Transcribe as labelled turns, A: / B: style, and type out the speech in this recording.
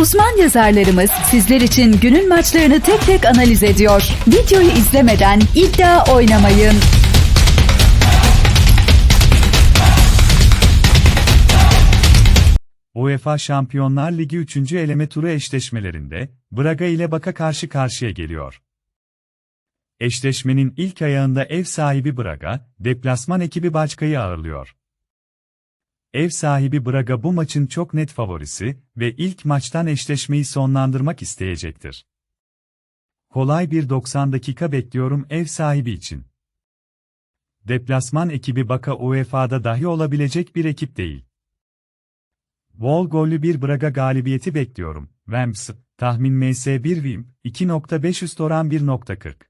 A: Uzman yazarlarımız sizler için günün maçlarını tek tek analiz ediyor. Videoyu izlemeden iddia oynamayın.
B: UEFA Şampiyonlar Ligi 3. eleme turu eşleşmelerinde Braga ile Baka karşı karşıya geliyor. Eşleşmenin ilk ayağında ev sahibi Braga, deplasman ekibi Başka'yı ağırlıyor. Ev sahibi Braga bu maçın çok net favorisi ve ilk maçtan eşleşmeyi sonlandırmak isteyecektir. Kolay bir 90 dakika bekliyorum ev sahibi için. Deplasman ekibi Baka UEFA'da dahi olabilecek bir ekip değil. Bol gollü bir Braga galibiyeti bekliyorum. Vamps, tahmin MS1 Vim, 2.5 üst oran 1.40.